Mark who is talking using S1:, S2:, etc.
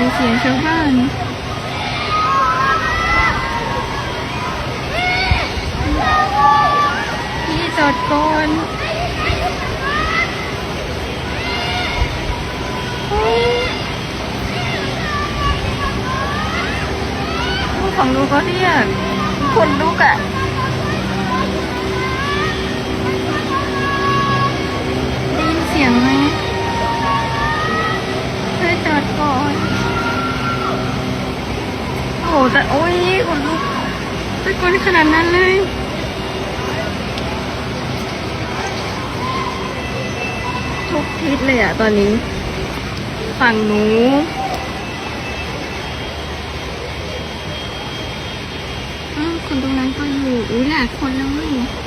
S1: ดูเสียงชาวบ้านพี่จอดก่อนโอ้ยฝั่งนู้นก็เรียกคนลุกอะด้ยินเสียงไหมเพื่อจอดก่อน โอ้โห แต่โอ้ยคนลุกตะโกนขนาดนั้นเลยทุกทิศเลยอะตอนนี้ ฝั่งหนูคนตรงนั้นก็อยู่อุ้ยหลายคนเลย